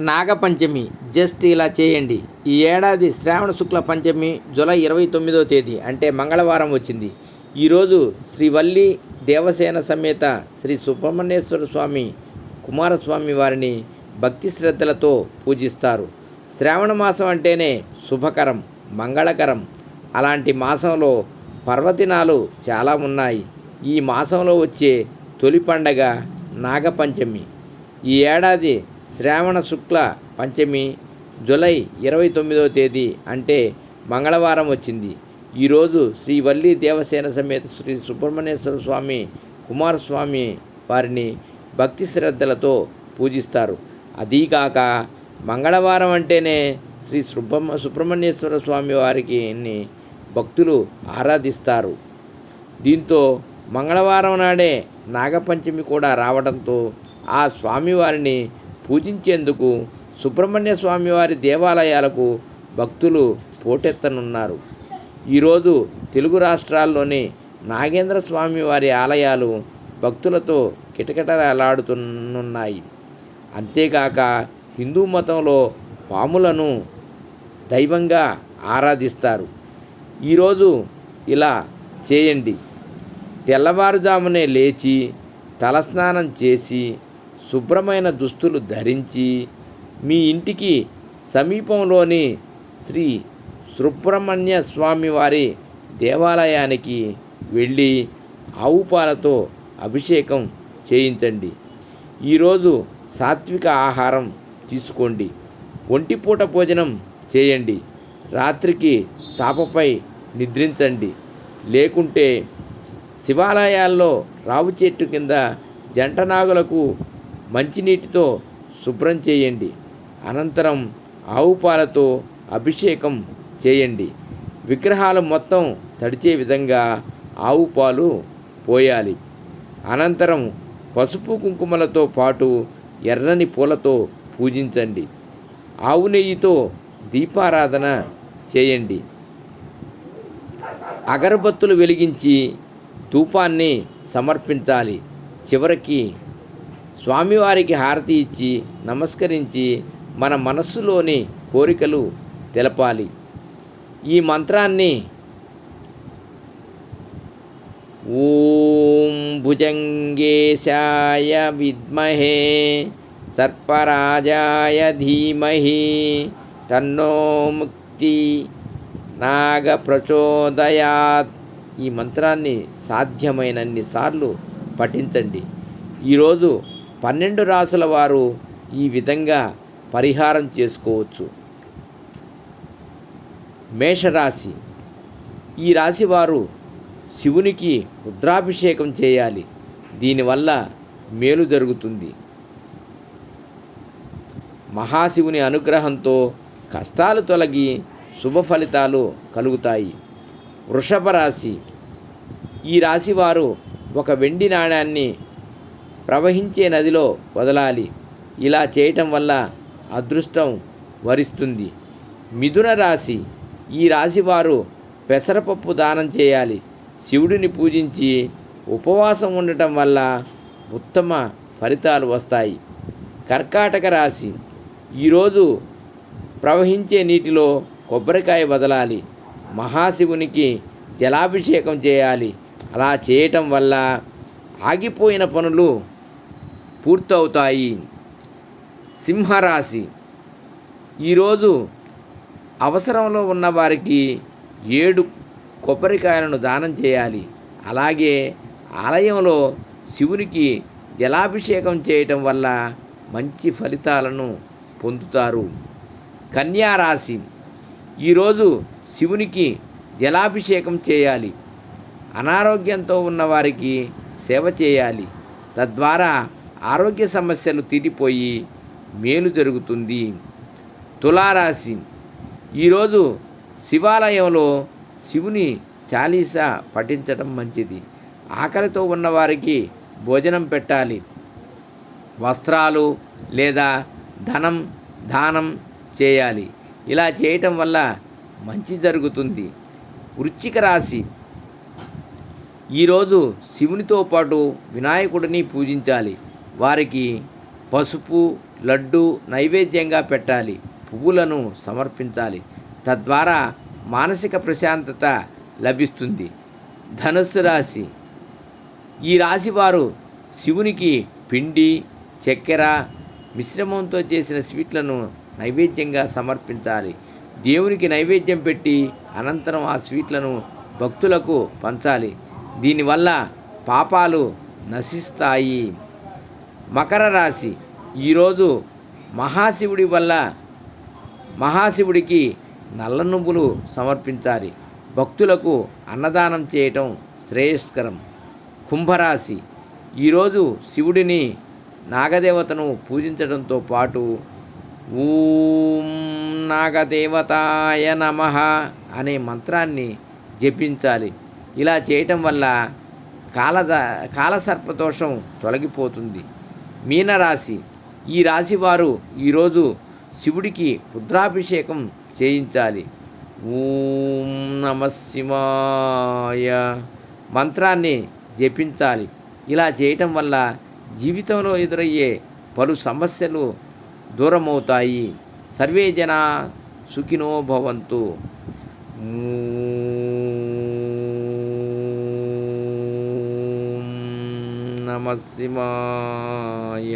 Nag Panchami just ఇలా చేయండి. ఈ ఏడాది శ్రావణ శుక్ల పంచమి జూలై ఇరవై తొమ్మిదో తేదీ అంటే మంగళవారం వచ్చింది. ఈరోజు శ్రీవల్లి దేవసేన సమేత శ్రీ సుబ్రహ్మణ్యేశ్వర స్వామి కుమారస్వామి వారిని భక్తి శ్రద్ధలతో పూజిస్తారు. శ్రావణ మాసం అంటేనే శుభకరం మంగళకరం. అలాంటి మాసంలో పర్వదినాలు చాలా ఉన్నాయి. ఈ మాసంలో వచ్చే తొలి పండగ నాగపంచమి. ఈ ఏడాది శ్రావణ శుక్ల పంచమి జూలై ఇరవై తొమ్మిదవ తేదీ అంటే మంగళవారం వచ్చింది. ఈరోజు శ్రీ వల్లి దేవసేన సమేత శ్రీ సుబ్రహ్మణ్యేశ్వర స్వామి కుమారస్వామి వారిని భక్తి శ్రద్ధలతో పూజిస్తారు. అదీకాక మంగళవారం అంటేనే శ్రీ సుబ్రహ్మ సుబ్రహ్మణ్యేశ్వర స్వామి వారికి భక్తులు ఆరాధిస్తారు. దీంతో మంగళవారం నాడే నాగపంచమి కూడా రావడంతో ఆ స్వామివారిని పూజించేందుకు సుబ్రహ్మణ్య స్వామివారి దేవాలయాలకు భక్తులు పోటెత్తనున్నారు. ఈరోజు తెలుగు రాష్ట్రాల్లోని నాగేంద్ర స్వామివారి ఆలయాలు భక్తులతో కిటకిటలాడుతున్నాయి అంతేకాక హిందూ మతంలో పాములను దైవంగా ఆరాధిస్తారు. ఈరోజు ఇలా చేయండి. తెల్లవారుజామునే లేచి తలస్నానం చేసి శుభ్రమైన దుస్తులు ధరించి మీ ఇంటికి సమీపంలోని శ్రీ సుబ్రహ్మణ్య స్వామి వారి దేవాలయానికి వెళ్ళి ఆవు పాలతో అభిషేకం చేయించండి. ఈరోజు సాత్విక ఆహారం తీసుకోండి. ఒంటిపూట భోజనం చేయండి. రాత్రికి చాపపై నిద్రించండి. లేకుంటే శివాలయాల్లో రావు చెట్టు కింద జంట నాగులకు మంచినీటితో శుభ్రం చేయండి. అనంతరం ఆవు పాలతో అభిషేకం చేయండి. విగ్రహాలు మొత్తం తడిచే విధంగా ఆవు పాలు పోయాలి. అనంతరం పసుపు కుంకుమలతో పాటు ఎర్రని పూలతో పూజించండి. ఆవు నెయ్యితో దీపారాధన చేయండి. అగరబత్తులు వెలిగించి ధూపాన్ని సమర్పించాలి. చివరికి స్వామివారికి హారతి ఇచ్చి నమస్కరించి మన మనస్సులోని కోరికలు తెలపాలి. ఈ మంత్రాన్ని ఓం భుజంగేశాయ విద్మహే సర్పరాజాయ ధీమహి తన్నో ముక్తి నాగ ప్రచోదయాత్ ఈ మంత్రాన్ని సాధ్యమైనన్ని సార్లు పఠించండి. ఈరోజు పన్నెండు రాసుల వారు ఈ విధంగా పరిహారం చేసుకోవచ్చు. మేషరాశి. ఈ రాశి వారు శివునికి రుద్రాభిషేకం చేయాలి. దీనివల్ల మేలు జరుగుతుంది. మహాశివుని అనుగ్రహంతో కష్టాలు తొలగి శుభ ఫలితాలు కలుగుతాయి. వృషభ రాశి. ఈ రాశి వారు ఒక వెండి నాణ్యాన్ని ప్రవహించే నదిలో వదలాలి. ఇలా చేయటం వల్ల అదృష్టం వరిస్తుంది. మిథున రాశి. ఈ రాశి వారు పెసరపప్పు దానం చేయాలి. శివుడిని పూజించి ఉపవాసం ఉండటం వల్ల ఉత్తమ ఫలితాలు వస్తాయి. కర్కాటక రాశి. ఈరోజు ప్రవహించే నీటిలో కొబ్బరికాయ వదలాలి. మహాశివునికి జలాభిషేకం చేయాలి. అలా చేయటం వల్ల ఆగిపోయిన పనులు పూర్తవుతాయి. సింహరాశి. ఈరోజు అవసరంలో ఉన్న వారికి ఏడు కొబ్బరికాయలను దానం చేయాలి. అలాగే ఆలయంలో శివునికి జలాభిషేకం చేయటం వల్ల మంచి ఫలితాలను పొందుతారు. కన్యా రాశి. ఈరోజు శివునికి జలాభిషేకం చేయాలి. అనారోగ్యంతో ఉన్నవారికి సేవ చేయాలి. తద్వారా ఆరోగ్య సమస్యలు తీరిపోయి మేలు జరుగుతుంది. తులారాశి. ఈరోజు శివాలయంలో శివుని చాలీసా పఠించడం మంచిది. ఆకలితో ఉన్నవారికి భోజనం పెట్టాలి. వస్త్రాలు లేదా ధనం దానం చేయాలి. ఇలా చేయటం వల్ల మంచి జరుగుతుంది. వృశ్చిక రాశి. ఈరోజు శివునితో పాటు వినాయకుడిని పూజించాలి. వారికి పసుపు లడ్డు నైవేద్యంగా పెట్టాలి పువ్వులను సమర్పించాలి. తద్వారా మానసిక ప్రశాంతత లభిస్తుంది. ధనుస్సు రాశి. ఈ రాశి వారు శివునికి పిండి చక్కెర మిశ్రమంతో చేసిన స్వీట్లను నైవేద్యంగా సమర్పించాలి. దేవునికి నైవేద్యం పెట్టి అనంతరం ఆ స్వీట్లను భక్తులకు పంచాలి. దీనివల్ల పాపాలు నశిస్తాయి. మకర రాశి. ఈరోజు మహాశివుడి వల్ల మహాశివుడికి నల్ల నువ్వులు సమర్పించాలి. భక్తులకు అన్నదానం చేయటం శ్రేయస్కరం. కుంభరాశి. ఈరోజు శివుడిని నాగదేవతను పూజించడంతో పాటు ఓం నాగదేవతాయ నమ అనే మంత్రాన్ని జపించాలి. ఇలా చేయటం వల్ల కాలద కాలసర్పదోషం తొలగిపోతుంది. మీనరాశి. ఈ రాశి వారు ఈరోజు శివుడికి రుద్రాభిషేకం చేయించాలి. ఓం నమ శివాయ మంత్రాన్ని జపించాలి. ఇలా చేయటం వల్ల జీవితంలో ఎదురయ్యే పలు సమస్యలు దూరమవుతాయి. సర్వే జన సుఖినో భవంతు. నమ శివాయ